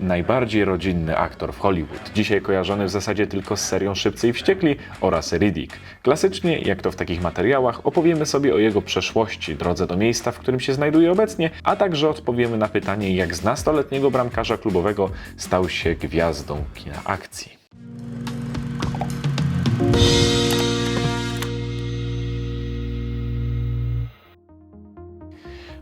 Najbardziej rodzinny aktor w Hollywood, dzisiaj kojarzony w zasadzie tylko z serią Szybcy i Wściekli oraz Riddick. Klasycznie, jak to w takich materiałach, opowiemy sobie o jego przeszłości, drodze do miejsca, w którym się znajduje obecnie, a także odpowiemy na pytanie, jak z nastoletniego bramkarza klubowego stał się gwiazdą kina akcji.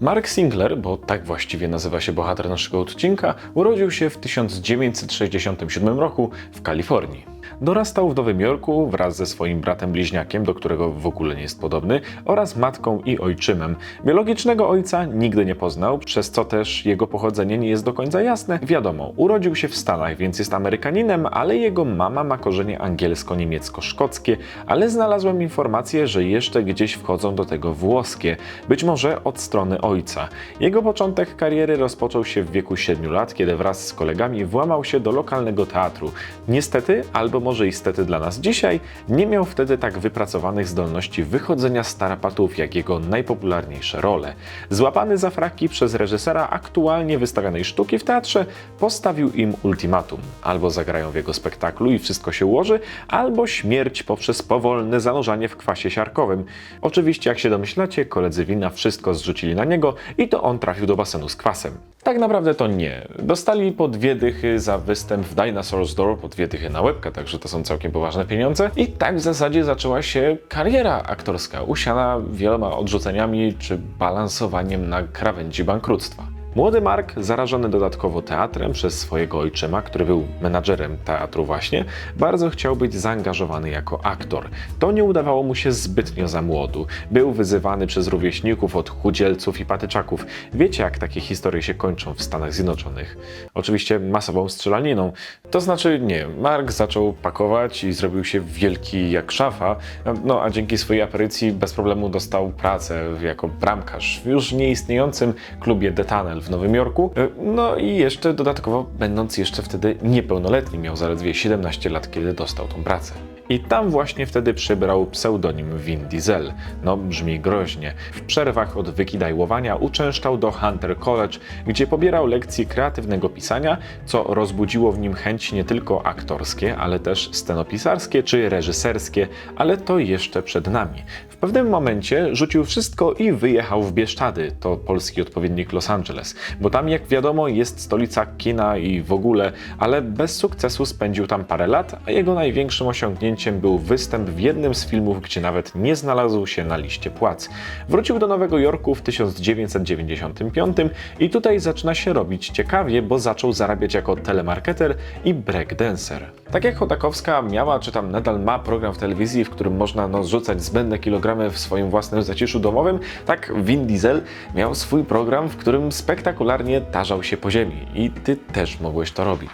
Mark Singler, bo tak właściwie nazywa się bohater naszego odcinka, urodził się w 1967 roku w Kalifornii. Dorastał w Nowym Jorku wraz ze swoim bratem bliźniakiem, do którego w ogóle nie jest podobny, oraz matką i ojczymem. Biologicznego ojca nigdy nie poznał, przez co też jego pochodzenie nie jest do końca jasne. Wiadomo, urodził się w Stanach, więc jest Amerykaninem, ale jego mama ma korzenie angielsko-niemiecko-szkockie, ale znalazłem informację, że jeszcze gdzieś wchodzą do tego włoskie, być może od strony ojca. Jego początek kariery rozpoczął się w wieku 7 lat, kiedy wraz z kolegami włamał się do lokalnego teatru. Niestety, albo może istety dla nas dzisiaj, nie miał wtedy tak wypracowanych zdolności wychodzenia z tarapatów jak jego najpopularniejsze role. Złapany za fraki przez reżysera aktualnie wystawianej sztuki w teatrze, postawił im ultimatum. Albo zagrają w jego spektaklu i wszystko się ułoży, albo śmierć poprzez powolne zanurzanie w kwasie siarkowym. Oczywiście, jak się domyślacie, koledzy wina wszystko zrzucili na niego i to on trafił do basenu z kwasem. Tak naprawdę to nie. Dostali po dwie dychy za występ w Dinosaur's Door, po dwie dychy na łebkę, także to są całkiem poważne pieniądze. I tak w zasadzie zaczęła się kariera aktorska, usiana wieloma odrzuceniami czy balansowaniem na krawędzi bankructwa. Młody Mark, zarażony dodatkowo teatrem przez swojego ojczyma, który był menadżerem teatru właśnie, bardzo chciał być zaangażowany jako aktor. To nie udawało mu się zbytnio za młodu. Był wyzywany przez rówieśników od chudzielców i patyczaków. Wiecie, jak takie historie się kończą w Stanach Zjednoczonych. Oczywiście masową strzelaniną. To znaczy nie, Mark zaczął pakować i zrobił się wielki jak szafa, no a dzięki swojej aparycji bez problemu dostał pracę jako bramkarz w już nieistniejącym klubie The Tunnel w Nowym Jorku. No i jeszcze dodatkowo, będąc jeszcze wtedy niepełnoletni, miał zaledwie 17 lat, kiedy dostał tą pracę. I tam właśnie wtedy przybrał pseudonim Vin Diesel. No, brzmi groźnie. W przerwach od wykidajłowania uczęszczał do Hunter College, gdzie pobierał lekcje kreatywnego pisania, co rozbudziło w nim chęć nie tylko aktorskie, ale też scenopisarskie czy reżyserskie, ale to jeszcze przed nami. W pewnym momencie rzucił wszystko i wyjechał w Bieszczady, to polski odpowiednik Los Angeles, bo tam jak wiadomo jest stolica kina i w ogóle, ale bez sukcesu spędził tam parę lat, a jego największym osiągnięciem był występ w jednym z filmów, gdzie nawet nie znalazł się na liście płac. Wrócił do Nowego Jorku w 1995 i tutaj zaczyna się robić ciekawie, bo zaczął zarabiać jako telemarketer i breakdancer. Tak jak Chodakowska miała, czy tam nadal ma program w telewizji, w którym można no, zrzucać zbędne kilogramy w swoim własnym zaciszu domowym, tak Vin Diesel miał swój program, w którym spektakularnie tarzał się po ziemi. I ty też mogłeś to robić.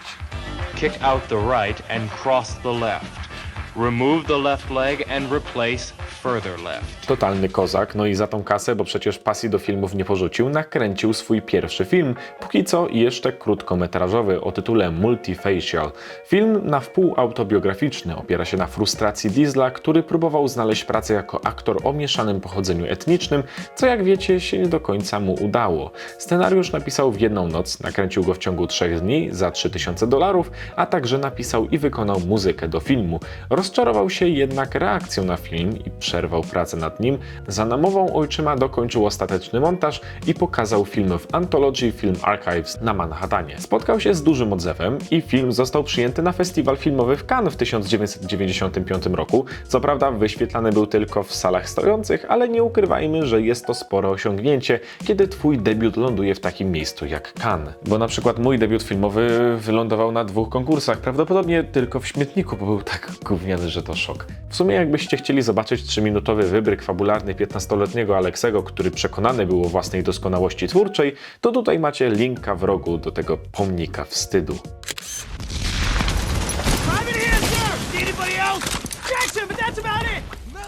Kick out the right and cross the left. Remove the left leg and replace further left. Totalny kozak, no i za tą kasę, bo przecież pasji do filmów nie porzucił, nakręcił swój pierwszy film, póki co jeszcze krótkometrażowy o tytule Multifacial. Film na wpół autobiograficzny opiera się na frustracji Diesla, który próbował znaleźć pracę jako aktor o mieszanym pochodzeniu etnicznym, co jak wiecie się nie do końca mu udało. Scenariusz napisał w jedną noc, nakręcił go w ciągu trzech dni za 3000 dolarów, a także napisał i wykonał muzykę do filmu. Rozczarował się jednak reakcją na film i przerwał pracę nad nim. Za namową ojczyma dokończył ostateczny montaż i pokazał film w Anthology Film Archives na Manhattanie. Spotkał się z dużym odzewem i film został przyjęty na festiwal filmowy w Cannes w 1995 roku. Co prawda wyświetlany był tylko w salach stojących, ale nie ukrywajmy, że jest to spore osiągnięcie, kiedy twój debiut ląduje w takim miejscu jak Cannes. Bo na przykład mój debiut filmowy wylądował na dwóch konkursach, prawdopodobnie tylko w śmietniku, bo był tak gówniany, że to szok. W sumie jakbyście chcieli zobaczyć 3-minutowy wybryk fabularny 15-letniego Aleksego, który przekonany był o własnej doskonałości twórczej, to tutaj macie linka w rogu do tego pomnika wstydu.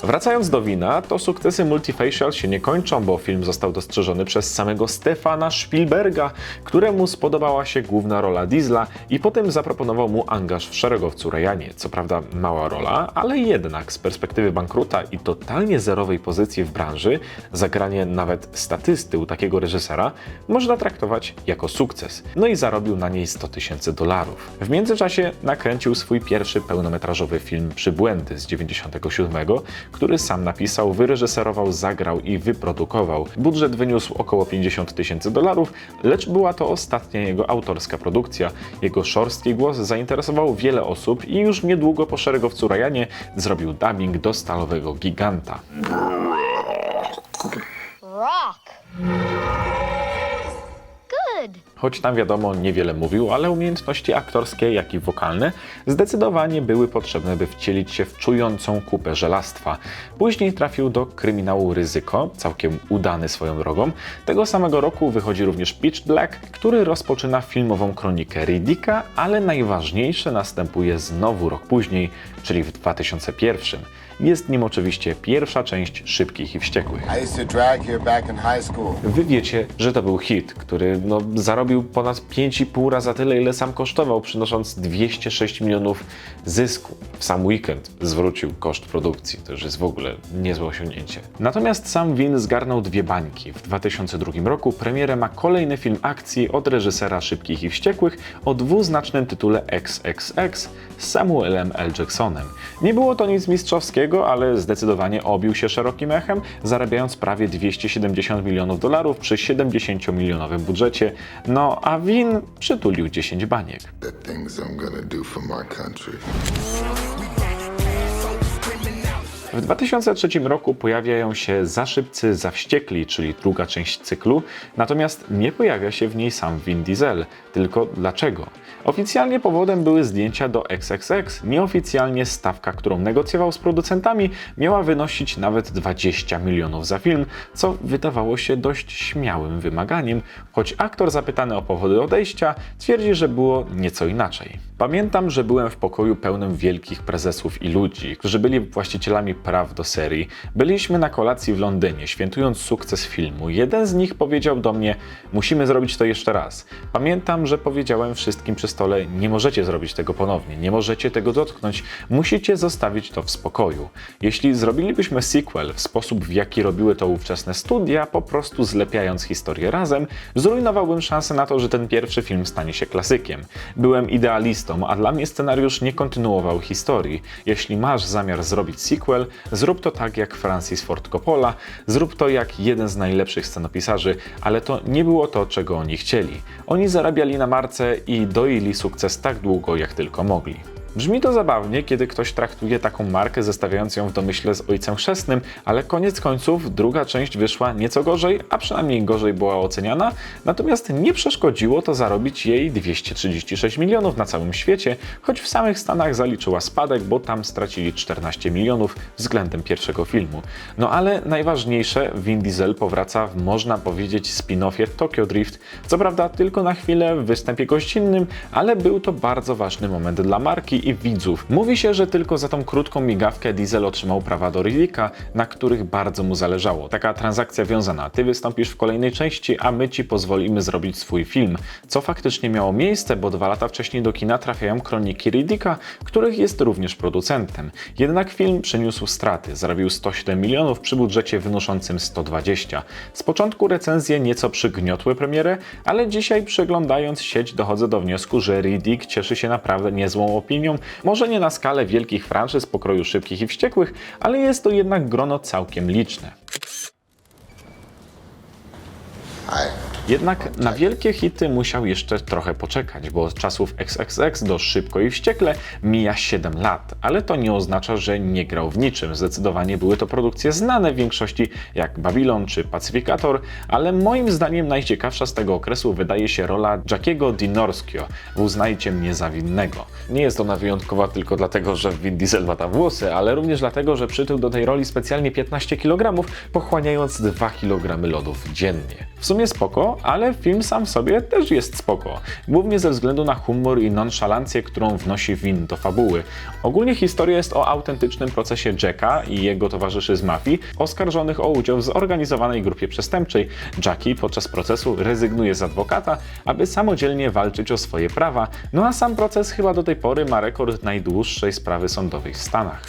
Wracając do wina, to sukcesy Multifacial się nie kończą, bo film został dostrzeżony przez samego Stefana Spielberga, któremu spodobała się główna rola Diesla i potem zaproponował mu angaż w szeregowcu Ryanie. Co prawda mała rola, ale jednak z perspektywy bankruta i totalnie zerowej pozycji w branży, zagranie nawet statysty u takiego reżysera można traktować jako sukces. No i zarobił na niej 100 tysięcy dolarów. W międzyczasie nakręcił swój pierwszy pełnometrażowy film Przybłędy z 97, który sam napisał, wyreżyserował, zagrał i wyprodukował. Budżet wyniósł około 50 tysięcy dolarów, lecz była to ostatnia jego autorska produkcja. Jego szorstki głos zainteresował wiele osób i już niedługo po szeregowcu Ryanie zrobił dubbing do stalowego giganta. Rock. Choć tam wiadomo niewiele mówił, ale umiejętności aktorskie, jak i wokalne zdecydowanie były potrzebne, by wcielić się w czującą kupę żelastwa. Później trafił do kryminału Ryzyko, całkiem udany swoją drogą. Tego samego roku wychodzi również Pitch Black, który rozpoczyna filmową kronikę Riddicka, ale najważniejsze następuje znowu rok później, czyli w 2001. Jest nim oczywiście pierwsza część Szybkich i Wściekłych. Wy wiecie, że to był hit, który no, zarobił ponad 5,5 raza tyle, ile sam kosztował, przynosząc 206 milionów zysku. W sam weekend zwrócił koszt produkcji. To już jest w ogóle niezłe osiągnięcie. Natomiast sam Win zgarnął dwie bańki. W 2002 roku premierę ma kolejny film akcji od reżysera Szybkich i Wściekłych o dwuznacznym tytule XXX z Samuelem L. Jacksonem. Nie było to nic mistrzowskiego, ale zdecydowanie obił się szerokim echem, zarabiając prawie 270 milionów dolarów przy 70-milionowym budżecie. No a Win przytulił 10 baniek. things I'm gonna do for my country. W 2003 roku pojawiają się Za szybcy, za wściekli, czyli druga część cyklu, natomiast nie pojawia się w niej sam Vin Diesel. Tylko dlaczego? Oficjalnie powodem były zdjęcia do XXX, nieoficjalnie stawka, którą negocjował z producentami, miała wynosić nawet 20 milionów za film, co wydawało się dość śmiałym wymaganiem, choć aktor zapytany o powody odejścia twierdzi, że było nieco inaczej. Pamiętam, że byłem w pokoju pełnym wielkich prezesów i ludzi, którzy byli właścicielami praw do serii. Byliśmy na kolacji w Londynie, świętując sukces filmu. Jeden z nich powiedział do mnie: Musimy zrobić to jeszcze raz. Pamiętam, że powiedziałem wszystkim przy stole: Nie możecie zrobić tego ponownie, nie możecie tego dotknąć, musicie zostawić to w spokoju. Jeśli zrobilibyśmy sequel w sposób, w jaki robiły to ówczesne studia, po prostu zlepiając historię razem, zrujnowałbym szansę na to, że ten pierwszy film stanie się klasykiem. Byłem idealistą, a dla mnie scenariusz nie kontynuował historii. Jeśli masz zamiar zrobić sequel, zrób to tak jak Francis Ford Coppola, zrób to jak jeden z najlepszych scenopisarzy, ale to nie było to, czego oni chcieli. Oni zarabiali na marce i doili sukces tak długo, jak tylko mogli. Brzmi to zabawnie, kiedy ktoś traktuje taką markę, zestawiając ją w domyśle z Ojcem Chrzestnym, ale koniec końców druga część wyszła nieco gorzej, a przynajmniej gorzej była oceniana, natomiast nie przeszkodziło to zarobić jej 236 milionów na całym świecie, choć w samych Stanach zaliczyła spadek, bo tam stracili 14 milionów względem pierwszego filmu. No ale najważniejsze, Vin Diesel powraca w, można powiedzieć, spin-offie Tokyo Drift, co prawda tylko na chwilę w występie gościnnym, ale był to bardzo ważny moment dla marki i widzów. Mówi się, że tylko za tą krótką migawkę Diesel otrzymał prawa do Riddicka, na których bardzo mu zależało. Taka transakcja wiązana, ty wystąpisz w kolejnej części, a my ci pozwolimy zrobić swój film. Co faktycznie miało miejsce, bo dwa lata wcześniej do kina trafiają kroniki Riddicka, których jest również producentem. Jednak film przyniósł straty, zarobił 107 milionów przy budżecie wynoszącym 120. Z początku recenzje nieco przygniotły premierę, ale dzisiaj przeglądając sieć dochodzę do wniosku, że Riddick cieszy się naprawdę niezłą opinią, może nie na skalę wielkich franczyz pokroju szybkich i wściekłych, ale jest to jednak grono całkiem liczne. Hi. Jednak na wielkie hity musiał jeszcze trochę poczekać, bo od czasów XXX do Szybko i Wściekle mija 7 lat, ale to nie oznacza, że nie grał w niczym. Zdecydowanie były to produkcje znane w większości jak Babylon czy Pacyfikator, ale moim zdaniem najciekawsza z tego okresu wydaje się rola Jackiego Di Norskio w Uznajcie mnie za winnego. Nie jest ona wyjątkowa tylko dlatego, że Vin Diesel ma tam włosy, ale również dlatego, że przytył do tej roli specjalnie 15 kg, pochłaniając 2 kg lodów dziennie. W sumie spoko, ale film sam w sobie też jest spoko. Głównie ze względu na humor i nonszalancję, którą wnosi Win do fabuły. Ogólnie historia jest o autentycznym procesie Jacka i jego towarzyszy z mafii, oskarżonych o udział w zorganizowanej grupie przestępczej. Jackie podczas procesu rezygnuje z adwokata, aby samodzielnie walczyć o swoje prawa, no a sam proces chyba do tej pory ma rekord najdłuższej sprawy sądowej w Stanach.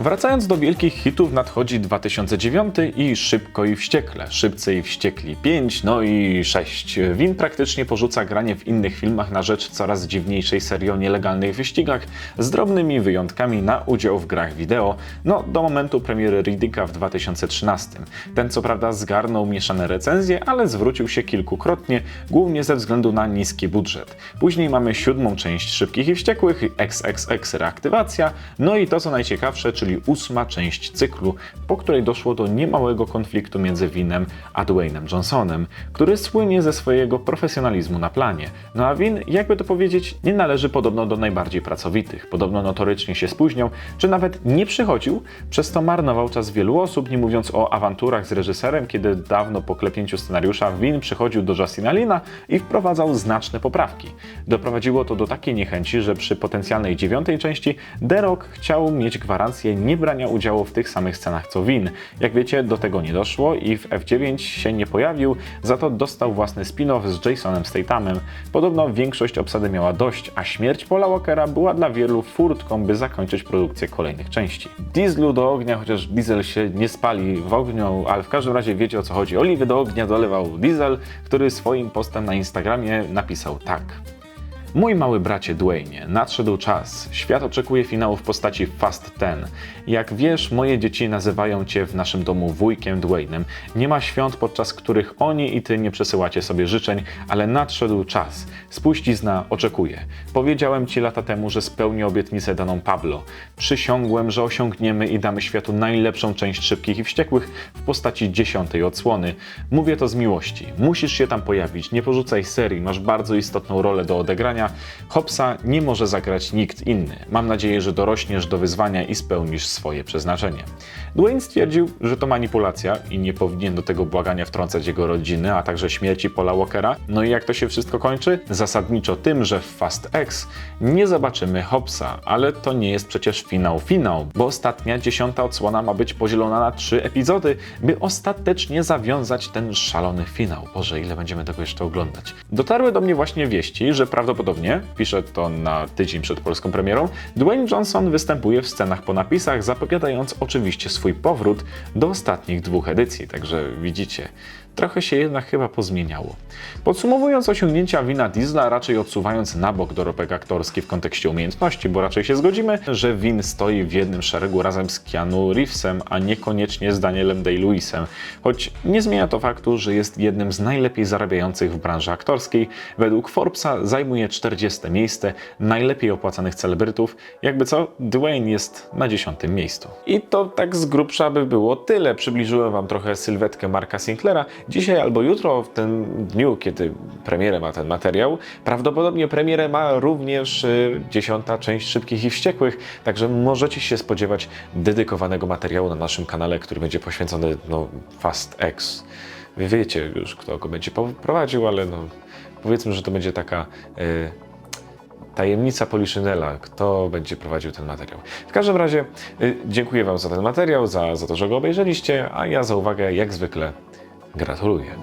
Wracając do wielkich hitów, nadchodzi 2009 i Szybko i Wściekle, Szybcy i Wściekli 5, no i 6. Win praktycznie porzuca granie w innych filmach na rzecz coraz dziwniejszej serii o nielegalnych wyścigach, z drobnymi wyjątkami na udział w grach wideo, no do momentu premiery Riddicka w 2013. Ten co prawda zgarnął mieszane recenzje, ale zwrócił się kilkukrotnie, głównie ze względu na niski budżet. Później mamy siódmą część Szybkich i Wściekłych, XXX Reaktywacja, no i to co najciekawsze, czyli ósma część cyklu, po której doszło do niemałego konfliktu między Winem a Dwaynem Johnsonem, który słynie ze swojego profesjonalizmu na planie. No a Win, jakby to powiedzieć, nie należy podobno do najbardziej pracowitych. Podobno notorycznie się spóźniał, czy nawet nie przychodził, przez to marnował czas wielu osób, nie mówiąc o awanturach z reżyserem, kiedy dawno po klepnięciu scenariusza Win przychodził do Justina Lina i wprowadzał znaczne poprawki. Doprowadziło to do takiej niechęci, że przy potencjalnej dziewiątej części The Rock chciał mieć gwarancję nie brania udziału w tych samych scenach co Win. Jak wiecie, do tego nie doszło i w F9 się nie pojawił, za to dostał własny spin-off z Jasonem Stathamem. Podobno większość obsady miała dość, a śmierć Paula Walkera była dla wielu furtką, by zakończyć produkcję kolejnych części. Dieslu do ognia, chociaż diesel się nie spali w ogniu, ale w każdym razie wiecie o co chodzi. Oliwy do ognia dolewał diesel, który swoim postem na Instagramie napisał tak. Mój mały bracie Dwayne, nadszedł czas. Świat oczekuje finału w postaci Fast Ten. Jak wiesz, moje dzieci nazywają cię w naszym domu wujkiem Dwaynem. Nie ma świąt, podczas których oni i ty nie przesyłacie sobie życzeń, ale nadszedł czas. Spuścizna oczekuje. Powiedziałem ci lata temu, że spełnię obietnicę daną Pablo. Przysiągłem, że osiągniemy i damy światu najlepszą część szybkich i wściekłych w postaci dziesiątej odsłony. Mówię to z miłości. Musisz się tam pojawić. Nie porzucaj serii, masz bardzo istotną rolę do odegrania. Hopsa nie może zagrać nikt inny. Mam nadzieję, że dorośniesz do wyzwania i spełnisz swoje przeznaczenie. Dwayne stwierdził, że to manipulacja i nie powinien do tego błagania wtrącać jego rodziny, a także śmierci Paula Walkera. No i jak to się wszystko kończy? Zasadniczo tym, że w Fast X nie zobaczymy Hopsa, ale to nie jest przecież finał finał, bo ostatnia dziesiąta odsłona ma być podzielona na trzy epizody, by ostatecznie zawiązać ten szalony finał. Boże, ile będziemy tego jeszcze oglądać. Dotarły do mnie właśnie wieści, że prawdopodobnie, piszę to na tydzień przed polską premierą, Dwayne Johnson występuje w scenach po napisach, zapowiadając oczywiście swój powrót do ostatnich dwóch edycji, także widzicie, trochę się jednak chyba pozmieniało. Podsumowując osiągnięcia Wina Diesla, raczej odsuwając na bok dorobek aktorski w kontekście umiejętności, bo raczej się zgodzimy, że Win stoi w jednym szeregu razem z Keanu Reevesem, a niekoniecznie z Danielem Day-Lewisem, choć nie zmienia to faktu, że jest jednym z najlepiej zarabiających w branży aktorskiej. Według Forbesa zajmuje 40 miejsce najlepiej opłacanych celebrytów, jakby co, Dwayne jest na 10 miejscu. I to tak z grubsza by było tyle. Przybliżyłem Wam trochę sylwetkę Marka Sinclaira. Dzisiaj albo jutro, w tym dniu, kiedy premierę ma ten materiał, prawdopodobnie premierę ma również y, dziesiąta część Szybkich i Wściekłych, także możecie się spodziewać dedykowanego materiału na naszym kanale, który będzie poświęcony no, Fast X. Wy wiecie już, kto go będzie prowadził, ale no, powiedzmy, że to będzie taka... y, tajemnica Poliszynela, kto będzie prowadził ten materiał. W każdym razie y, dziękuję Wam za ten materiał, za, za to, że go obejrzeliście, a ja za uwagę jak zwykle gratuluję.